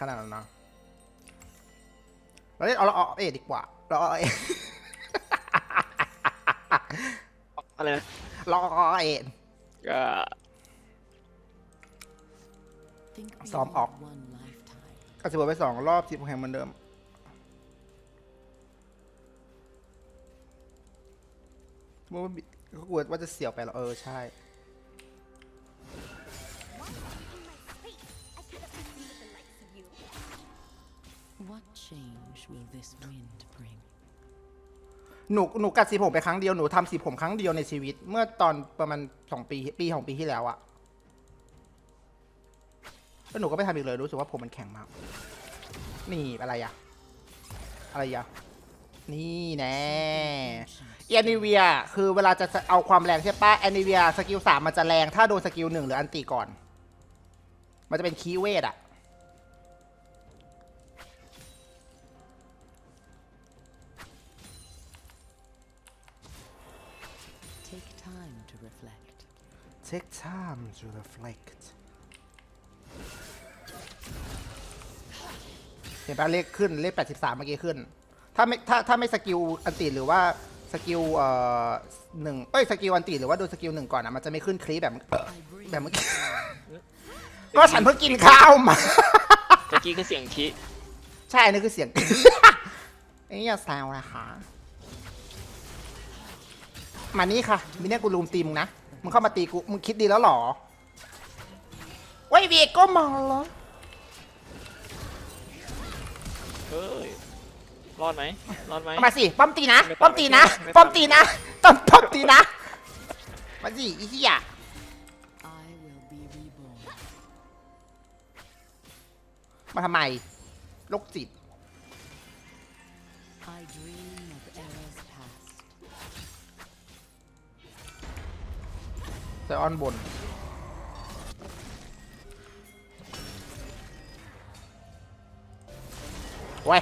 ขนาดนั้นนะเราเล่นเอาเราเอาเอดีกว่า เราเอาเออะไรนะเราเอาเอก็ Think Storm beyond off. one lifetime. ก็จะบวไปสองรอบสิบแห่งเหมือนเดิมว่าบิก็กลัวว่าจะเสียวไปเหรอเออ ใช่ change will this wind bring? หนูหนูกัดสีผมไปครั้งเดียวหนูทำสีผมครั้งเดียวในชีวิต เมื่อตอนประมาณสองปีปีของปีที่แล้วอะแล้วหนูก็ไม่ทำอีกเลยรู้สึกว่าผมมันแข็งมาก นี่อะไรอะอะไรอะนี่แน่แอนิเวียคือเวลาจะเอาความแรงใช่ปะแอนิเวียสกิลสามมันจะแรงถ้าโดนสกิลหนึ่งหรืออันตีก่อน มันจะเป็นคีย์เวทอะ take time to reflect เห็นปะเลขขึ้นเลข 83 เมื่อกี้ขึ้น ถ้าไม่ถ้าถ้าไม่สกิลอันติหรือว่าสกิลเอ่อหนึ่งเอ้ยสกิลอันติหรือว่าโดนสกิลหนึ่งก่อนอะมันจะไม่ขึ้นคลีแบบ I bring แบบเมื่อกี้ ก็ฉันเพิ่งกินข้าวมา เมื่อกี้คือเสียงคิใช่อันนี่คือเสียง ไอ้นี่อย่าแซวนะคะ มานี่ค่ะมิเนี่ยกูรูมตีมึงนะ มึงเข้ามาตีกู มึงคิดดีแล้วเหรอเว้ยเวียก็มาเหรอเฮ้ย รอดไหมรอดไหม เอามาสิ ป้อมตีนะ ไม่ป้อมตีนะ ไม่ป้อมตีนะต้อมป้อมตีนะ มาสิอีเหี้ย I will be reborn. มาทำไมโรคจิต I dream ซออนบน ไว้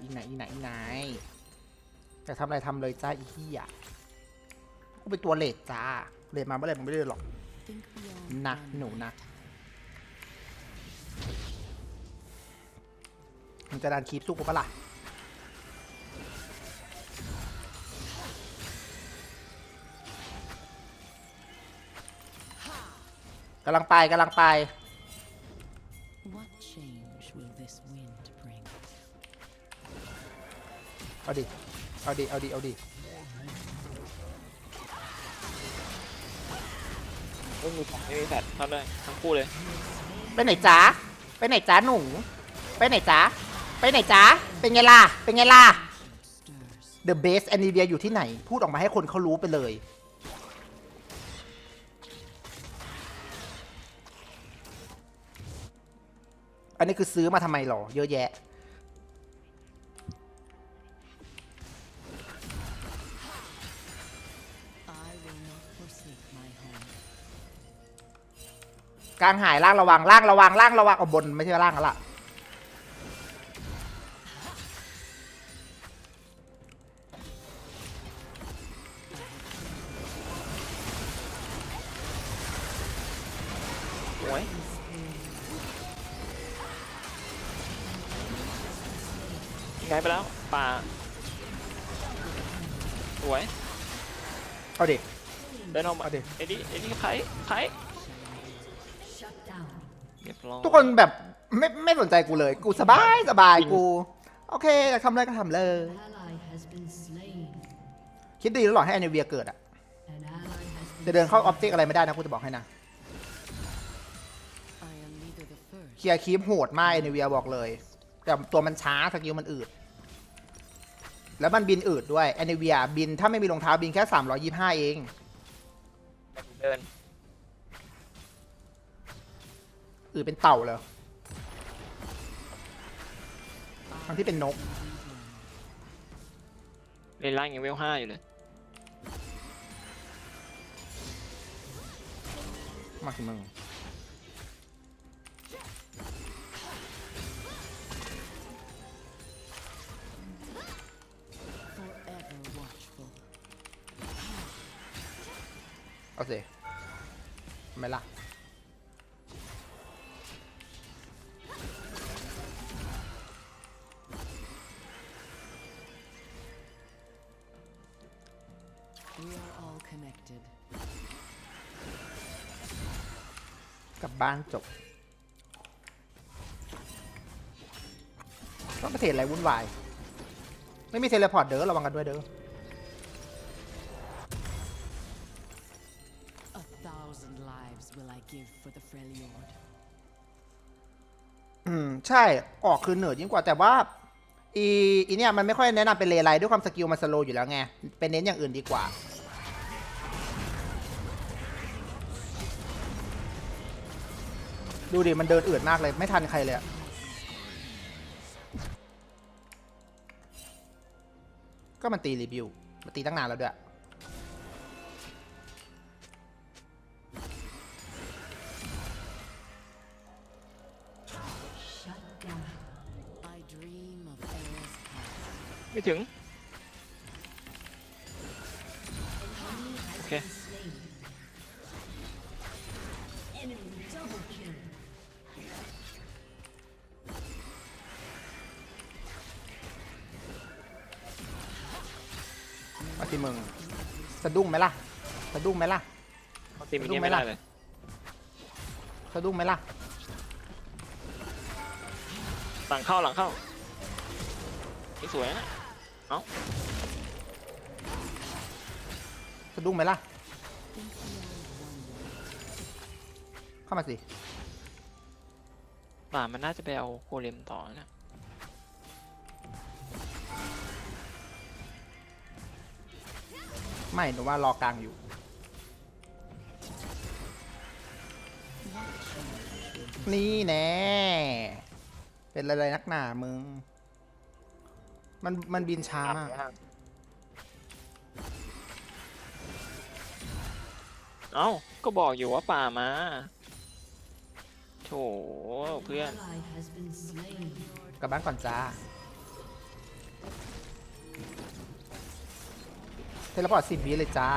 อีกไหนอีกไหนอีกไหนอีกไหนจะทำอะไรทำเลยจ้าอีเหี้ยกูเป็นตัวเลดจ้าเลดมาเมื่อไหร่มึงไม่ได้หรอก Think beyond นะ one หนูนะ lifetime. มึงจะดันคีบสู้กูปะล่ะกำลังไปกำลังไป เอาดิ เอาดิ เอาดิ เอาดิไม่มีแฟดไม่มีแฟดทำได้ทั้งคู่เลยไปไหนจ๊ะไปไหนจ๊ะหนู ไปไหนจ๊ะไปไหนจ๊ะเป็นไงล่ะ เป็นไงล่ะ Stirs. The best a n i v i a อยู่ที่ไหน พูดออกมาให้คนเขารู้ไปเลย อันนี้คือซื้อมาทำไมหรอ เยอะแยะ กลางหายล่างระวังล่างระวังล่างระวังเอาบนไม่ใช่ล่างแล้วล่ะสวยไงไปแล้วป่าสวยเอาดิเดินออกมาเอาดิ เอ็ดดี้เอ็ดดี้ไพ่ไพ่ เรียบร้อยทุกคนแบบไม่ไม่สนใจกูเลย กูสบายสบายกู โอเคอยากทำอะไรก็ทำเลย ally has been slain. คิดดีแล้วหรอให้อ n นเวียเกิดอะ An ally has been จะเดินเข้าออบเจกต์อะไรไม่ได้นะกูจะบอกให้นะ I am neither the first เคลียร์คีปโหดมากอ n นเวียบอกเลย แต่ตัวมันช้าสกิลมันอืด แล้วมันบินอืดด้วยอ n นเวียบินถ้าไม่มีรองเท้าบินแค่ 325 เอง เดิน หรือเป็นเต่าเหรอทั้งที่เป็นนก เลนล่างยังเวลห้าอยู่เลย มาถึงมึงเอาสิไม่ละ บบ้านจบก็ประเทศอะไรวุ่นวาย ไม่มีเทเลพอร์ตเด้อระวังกันด้วยเด้อ A thousand lives will I give for the Freljord. อืม ใช่ออกคือเหนือยิ่งกว่าแต่ว่าอีอีเนี่ยมันไม่ค่อยแนะนำเป็นเลไลด้วยความสกิลมันสโลว์อยู่แล้วไงเป็นเน้นอย่างอื่นดีกว่า ดูดิ มันเดินอืดมากเลย ไม่ทันใครเลยอะก็มันตีรีวิวมันตีตั้งนานแล้วด้วย I dream of eras past. ไม่ถึง Has Okay. been slain. ดุ้งไหมล่ะสะดุ้งไหมล่ะ เขาตีมิดูนี่ไหมไม่ได้ล่ะเลยสะดุ้งไหมล่ะ หลังเข้าหลังเข้านี่สวยนะสะดุ้งไหมล่ะ Think beyond wonder. เข้ามาสิ ป่ามันน่าจะไปเอาโคเลมต่อนะ ไม่หนูว่ารอกลางอยู่ นี่แน่ เป็นอะไรนักหนามึง มันมันบินช้ามาก เอ้า ก็บอกอยู่ว่าป่ามา โถเพื่อน Ally has been slain. กลับบ้านก่อนจ้า เทเลพอร์ตสิบวิเลยจ้า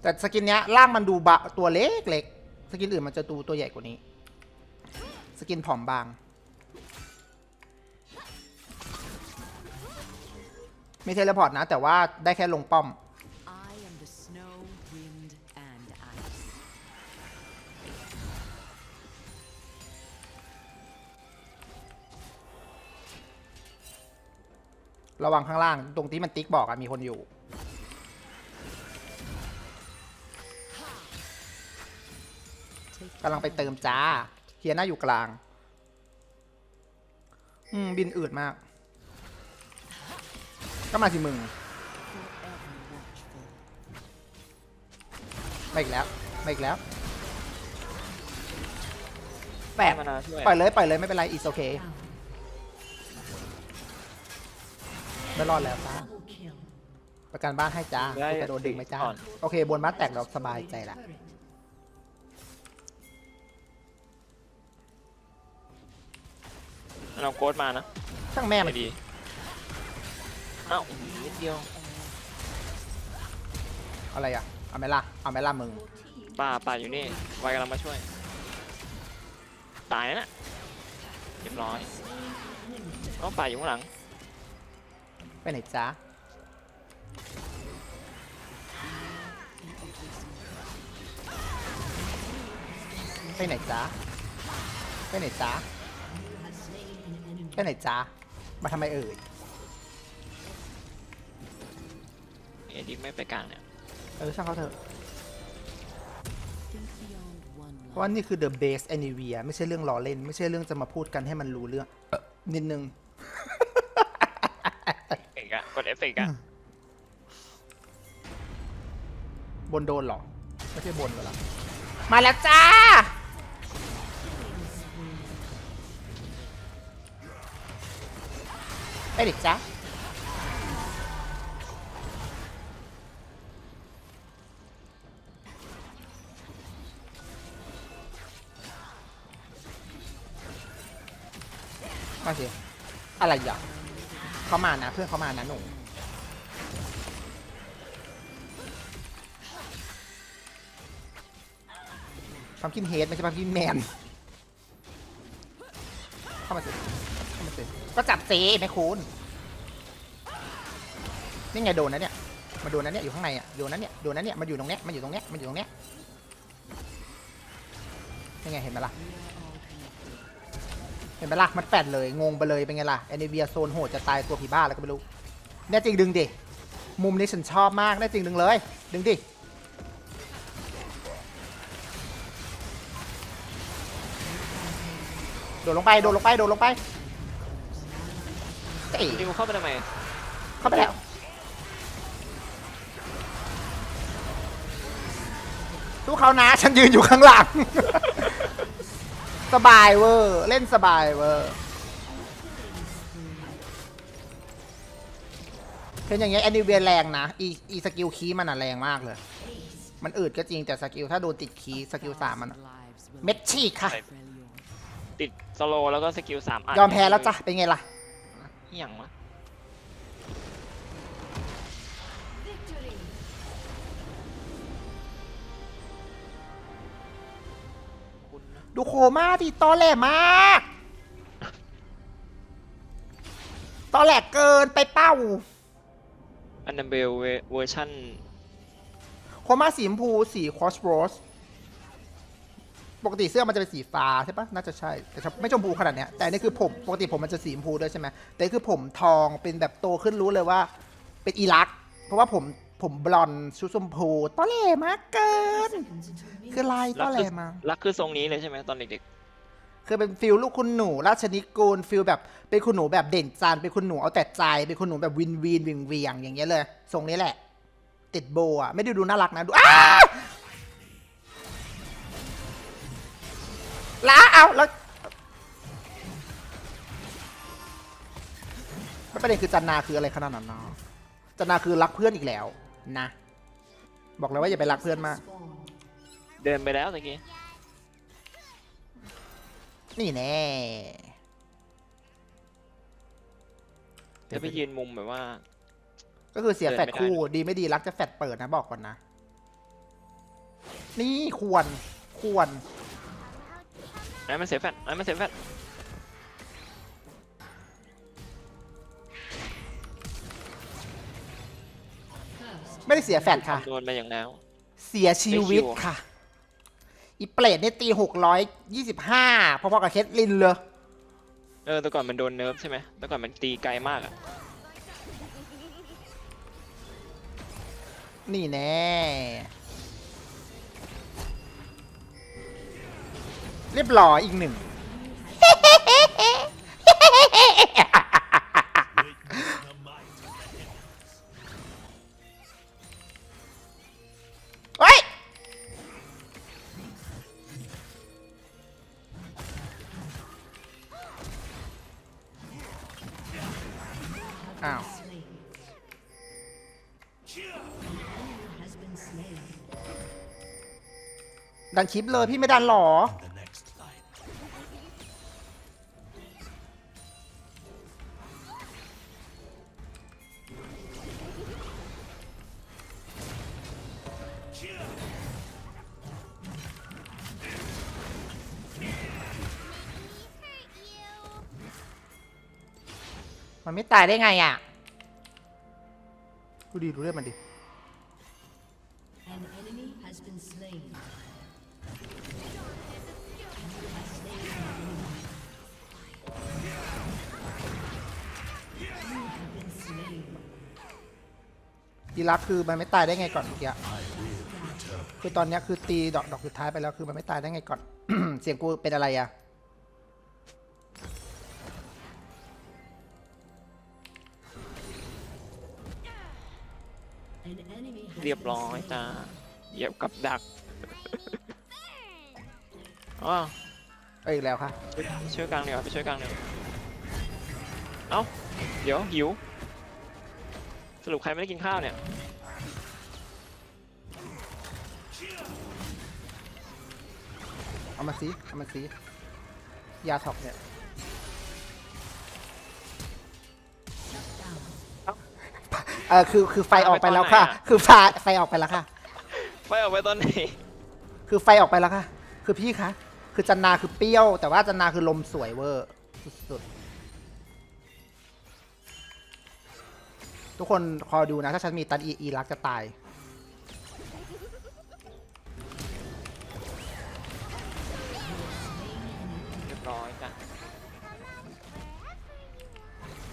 แต่สกินเนี้ยร่างมันดูบะตัวเล็กเล็กสกินอื่นมันจะดูตัวใหญ่กว่านี้ สกินผอมบาง มีเทเลพอร์ตนะ แต่ว่าได้แค่ลงป้อม ระวังข้างล่าง ตรงที่มันติ๊กบอกอะมีคนอยู่ กำลังไปเติมจ้าเฮียน่าอยู่กลาง อืม บินอืดมาก ก็มาสิมึง forever watchful. มาอีกแล้วมาอีกแล้วแปดมานาช่วยปล่อยเลยปล่อยเลยไม่เป็นไร it's okay Down. ไม่รอดแล้วจ้า Double kill. ประกันบ้านให้จ้าได้จะโดนดึงไหมจ้าก่อนโอเคบนบ้านแตกเราสบายใจละ Turret. เราโกดมานะช่างแม่มันไม่ดีเอ้านิดเดียวอะไรอะเอาไหมล่ะเอาไหมล่ะมึงป่าป่าอยู่นี่ไวกำลังมาช่วย ตายนะเรียบร้อยเอ้าป่าอยู่ข้างหลังไปไหนจ้าไปไหนจ้าไปไหนจ้า ไปไหนจ้ามาทำไมเอ่ย เอ็ดิไม่ไปกลางเนี่ยเออช่างเขาเถอะ Think beyond one เพราะว่านี่คือ the best anywhere ไม่ใช่เรื่องล้อเล่น ไม่ใช่เรื่องจะมาพูดกันให้มันรู้เรื่องเอ่อนิดนึง เอกอะกดเอฟเฟกต์อะบนโดนเหรอ ไม่ใช่บนเหรอมาแล้วจ้า ไปดิจ้าะมาสิอะไรอย่างเขามานะ เพื่อนเขามานะหนุ่มความคิดเฮดไม่ใช่ความคิดแมนเข้ามาสิ สิ ก็จับเจไหมคุณนี่ไงโดนนะเนี่ยมาโดนนะเนี่ยอยู่ข้างในอะโดนนะเนี่ยโดนนะเนี่ยมันอยู่ตรงเนี้ยมันอยู่ตรงเนี้ยมันอยู่ตรงเนี้ยนี่ไงเห็นไหมล่ะเห็นไหมล่ะมันแปดเลยงงไปเลยเป็นไงล่ะแอนิเวียโซนโหดจะตายตัวผีบ้าแล้วก็ไม่รู้แน่จริงดึงดิมุมนี้ฉันชอบมากแน่จริงดึงเลย ดึงดิโดดลงไปโดดลงไปโดดลงไป เอ้ยดิวเข้าไปทำไมเข้าไปแล้ว สู้เขานะฉันยืนอยู่ข้างหลัง สบายเวอร์ เล่นสบายเวอร์เห็นอย่างเงี้ยแอนิเวียแรงนะ อีอีสกิลคีย์มันอะแรงมากเลย มันอืดก็จริงแต่สกิลถ้าโดนติดคีย์สกิลสามมันอะ Lives will เม็ดฉีกค่ะ Freljord. ติดสโลว์แล้วก็สกิลสามอัดยอมแพ้แล้วจ้ะ เป็นไงล่ะ อหย่างวะ Victory! คุณนะดูโคม่าดิตอแหลมากตอแหลเกินไปเป้า อันดัมเบลเวอร์ชันโคม่าสีชมพูสีคอสโรส ปกติเสื้อมันจะเป็นสีฟ้าใช่ปะน่าจะใช่ แต่ไม่ชมพูขนาดเนี้ย แต่อันนี่คือผม ปกติผมมันจะสีชมพูด้วยใช่ไหมแต่นี่คือผมทองเป็นแบบโตขึ้นรู้เลยว่า เป็นอีรัก เพราะว่าผมผมบลอนด์ชุดชมพูตอแหลมากเกิน Seconds until we คือลายตอแหลมากรักคือทรงนี้เลยใช่ไหมตอนเด็กคือเป็นฟิลลูกคุณหนูราชนิกูลฟิลแบบเป็นคุณหนูแบบเด่นจานเป็นคุณหนูเอาแต่ใจเป็นคุณหนูแบบวินวีนวิงเวียงอย่างเงี้ยเลยทรงนี้แหละ ติดโบอะไม่ได้ดูน่ารักนะดูอ้า ล้าเอาแล้วแล้วประเด็นคือจันนาคืออะไรขนาดนั้นเนาะจันนาคือรักเพื่อนอีกแล้ว นะ บอกเลยว่าอย่าไปรักเพื่อนมาก spawn. ๆเดินไปแล้วตะกี้นี่แน่จะไปยืนมุมแบบว่า ก็คือเสียเดินแฟดไม่ได้คู่ดีไม่ดีรักจะแฟดเปิดนะบอกก่อนนะ นี่ควรควร ไอ้มันเสียแฟตไอ้มันเสียแฟตไม่ได้เสียแฟดค่ะ โดนไปอย่างแล้ว เสียชีวิตได้คิวค่ะ อีเปรตนี่ตีหกร้อยยี่สิบห้าพอๆกับเคสลินเลย เออแต่ก่อนมันโดนเนิร์ฟใช่ไหมแต่ก่อนมันตีไกลมากอะนี่แน่ เรียบร้อยอีกหนึ่ง เฮ้ย อ้าว ดันคลิปเลยพี่ไม่ดันหรอ ไม่ตายได้ไงอะ ดูดีดูเรื่องมันดิ An enemy has been slain. You have slain an enemy. You have been slain. อีรักคือมันไม่ตายได้ไงก่อนเมื่อกี้คือตอนเนี้ยคือตีดอกดอกสุดท้ายไปแล้วคือมันไม่ตายได้ไงก่อน เสียงกูเป็นอะไรอะ เรียบ been ร้อย slain. จ้าเหยียบกับดักอ๋อเอ้ยอีกแล้วค่ะช่วยช่วยกลางเดี๋ยวาไปช่วยกลางเดี๋ยวาเอ้า เดี๋ยวหิว สรุปใครไม่ได้กินข้าวเนี่ย เอามาสิเอามาสิยาท็อกเนี่ย เออคือคือไฟออกไปแล้วค่ะ คือไฟไฟออกไปแล้วค่ะ ไฟออกไปตอนไหนคือไฟออกไปแล้วค่ะ คือพี่คะคือจันนาคือเปรี้ยว แต่ว่าจันนาคือลมสวยเวอร์สุดๆทุกคนคอยดูนะ ถ้าฉันมีตันอีอีรักจะตาย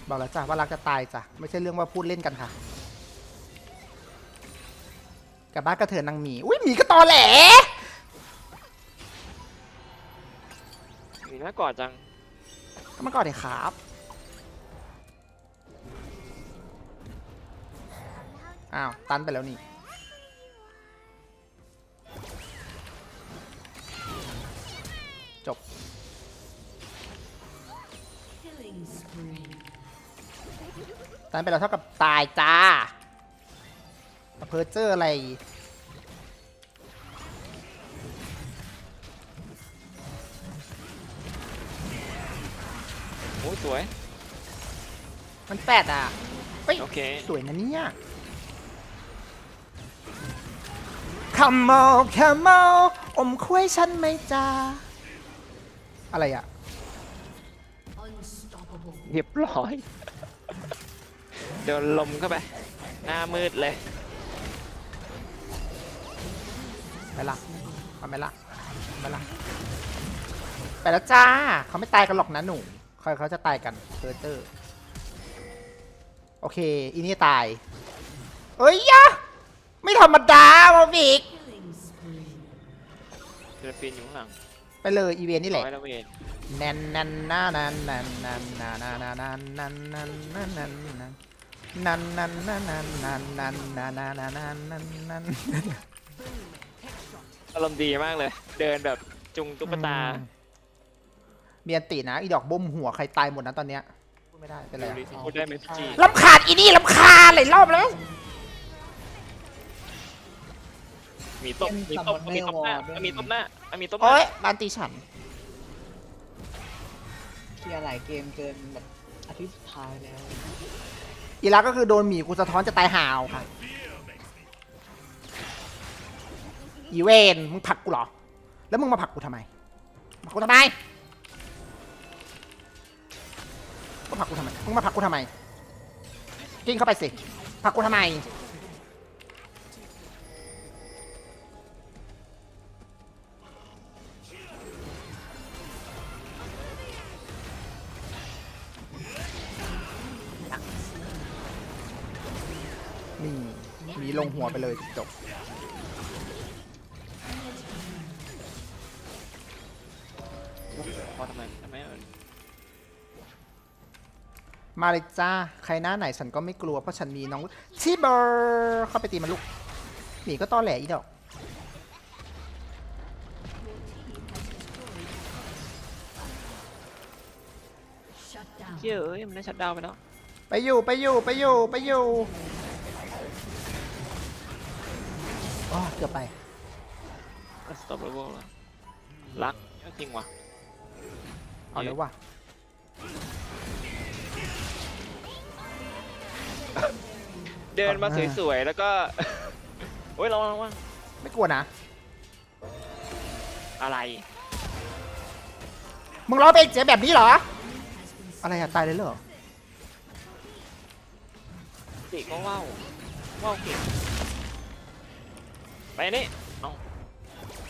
บอกแล้วจ้ะว่ารักจะตายจ้ะไม่ใช่เรื่องว่าพูดเล่นกันค่ะกลับบ้านกระเถินนางหมีอุ้ยหมีก็ตอแหลมีหน้ากอดจังก็มาก่อนเลยครับอ้าวตันไปแล้วนี่ ตันไปแล้วเท่ากับตายจ้าเพอเจอร์อะไร โอ้ยสวย มันแปดอะเฮ้ยโอเค สวยนะเนี่ย Come on Come on อมคุ้ยฉันไหมจ้าอะไรอะ Unstoppable. เรียบร้อย โดนลมเข้าไป หน้ามืดเลย ไปละเอไปละไปละไปแล้วจ้า เขาไม่ตายกันหรอกนะหนูเขาเขาจะตายกันเพอร์เตอร์ โอเค อีนี่ตาย เอ้ยยะ ไม่ธรรมดามาบิกจะนปีนอยู่ข้างหลังไปเลยอีเวนนี่แหละ ร้อยละเวนแนันนันนานันนันนันนาน่นานันนันนันนันนันนัน นันนันนันนันนันนันนันนันนันนันนันอารมณ์ดีมากเลย เดินแบบจุงตุ๊กตาเมียนตินะอีดอกบ่มหัวใครตายหมดนะตอนเนี้ยพูดไม่ได้เป็นไรอะพูดได้ไหมพี่จีลำขาดอีนี่ลำคาญหลายรอบแล้วมีตบมีตบมีตบหน้ามีตบหน้ามีตบหน้าโอ๊ยบานตีฉันเคลียร์หลายเกมเกินแบบอาทิตย์สุดท้ายแล้ว อีรักก็คือโดนหมีกูสะท้อนจะตายหาวค่ะ อีเวนมึงผลักกูเหรอ แล้วมึงมาผลักกูทำไมผลักกูทำไมมึงผลักกูทำไมมึงมาผลักกูทำไมกินเข้าไปสิผลักกูทำไม มีลงหัวไปเลยจบพอทำไมทำไมเอ่ยมาเลยจ้า ใครหน้าไหนฉันก็ไม่กลัวเพราะฉันมีน้องชิเบอร์เข้าไปตีมันลูกหมีก็ตอแหลอีดอก Shut down. เฮ้ยเอ้ยมันได้ชัดดาวน์ไปแล้ว ไปอยู่ไปอยู่ไปอยู่ไปอยู่ อ๋อเกือบไป สต็อปเลเวลแล้วรักจริงว่ะเอาเลยว่ะเดินมาอ่าสวยๆ แล้วก็ โอ้ยระวังระวังไม่กลัวนะ อะไร มึงร้องเพลงเสียงแบบนี้เหรอ อะไรอะตายเลยเหรอสิก็ว่าวว่าวเก่ง ไปนี่เอา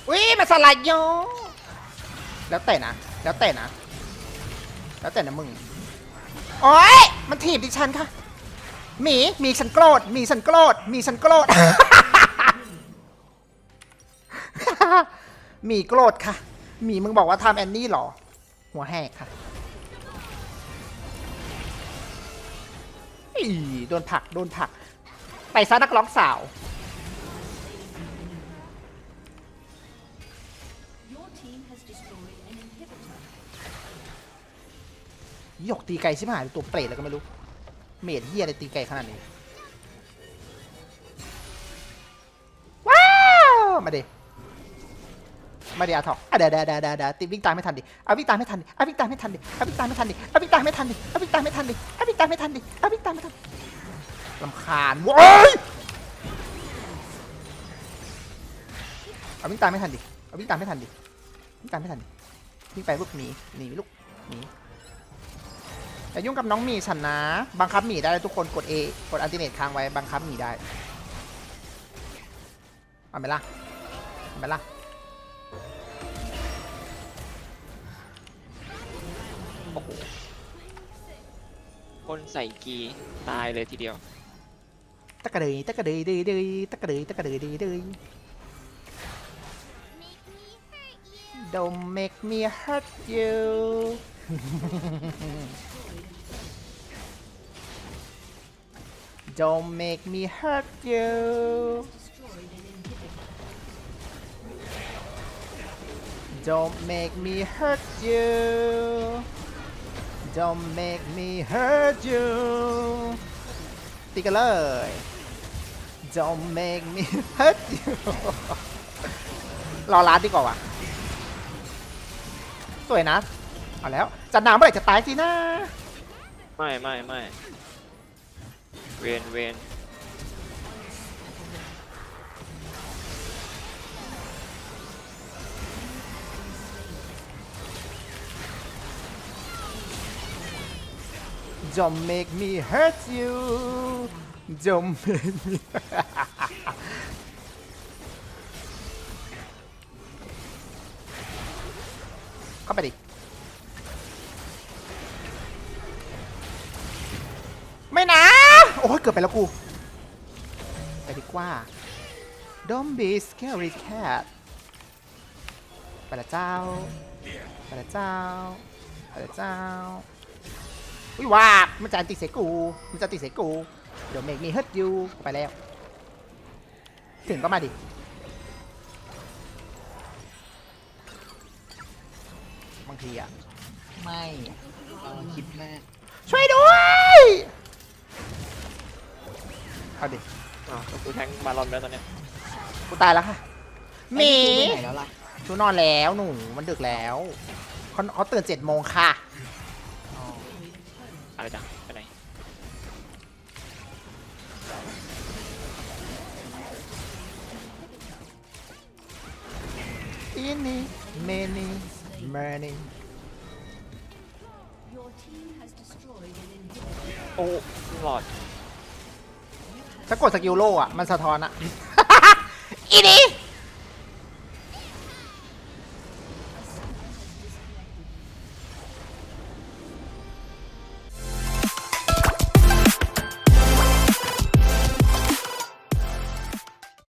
อุ้ยมาสลัดโยแล้วแต่นะ แล้วแต่นะ แล้วแต่นะมึง โอ๊ย มันถีบดิฉันค่ะ หมีมีฉันโกรธมีฉันโกรธมีฉันโกรธ หมีโกรธค่ะ หมีมึงบอกว่าทำแอนนี่เหรอ หัวแหกค่ะอีโดนผลัก โดนผลัก ไปซะนักร้องสาว หยกตีไก่ชิบหายตัวเปรตแล้วก็ไม่รู้ เมดเฮียอะไรตีไก่ขนาดนี้ ว้าว มาดิมาดิอาถอกอะเดี๋ยวเดี๋ยวเดี๋ยวเดี๋ยวติวิ่งตามไม่ทันดิเอาวิ่งตามไม่ทันดิเอาวิ่งตามไม่ทันดิเอาวิ่งตามไม่ทันดิเอาวิ่งตามไม่ทันดิเอาวิ่งตามไม่ทันดิเอาวิ่งตามไม่ทันดิเอาวิ่งตามไม่ทันดิลำคาญโว้ยเอาวิ่งตามไม่ทันดิเอาวิ่งตามไม่ทันดิวิ่งตามไม่ทันดิวิ่งไปปุ๊บหนีหนีลูกหนี อย่ายุ่งกับน้องหมีฉันนะ บังคับหมีได้เลยทุกคนกด A กดอัลติเนตค้างไว้บังคับหมีได้เอาไหมล่ะเอาไหมล่ะโอ้โหคนใส่กีตายเลยทีเดียว ตะกระเดยตะกระเดยเดยเดยตะกระเดยตะกระเดยเดยเดย Don't make me hurt you Don't make me hurt you Don't make me hurt you Don't make me hurt you ตีกันเลย Don't make me hurt you รอร้านดีกว่าว่ะ สวยนะ เอาแล้ว จัดหนาวเมื่อไหร่จะตายสินะ ไม่ไม่ไม่ เวนเวนจ Don't make me hurt you Don't make me เข้ เกือบไปแล้วกู ไปดีกว่า Don't be scary cat ไปละเจ้า ไปละเจ้า ไปละเจ้าวิว่ามันจะอันติเสกู มันจะอันติเสกู เดี๋ยวเมกมีเฮิร์ตยูไปแล้ว ถึงก็มาดิบางทีอะไม่เราคิดมากช่วยด้วย เอาดิอ้าวกูแทงบาลอนไปแล้วตอนเนี้ยกูตายแล้วค่ะหมีไอ้นี่กูไปไหนแล้วล่ะชูนอนแล้วหนูมันดึกแล้วเขาเขาตื่นเจ็ดโมงค่ะ อ๋ออะไรจังไปไหนอินนี่เมนี่เมนี่ Your team has destroyed an inhibitor. โอ้หลอด ถ้ากดสกิลโล่อะมันสะท้อนอะ อีนี่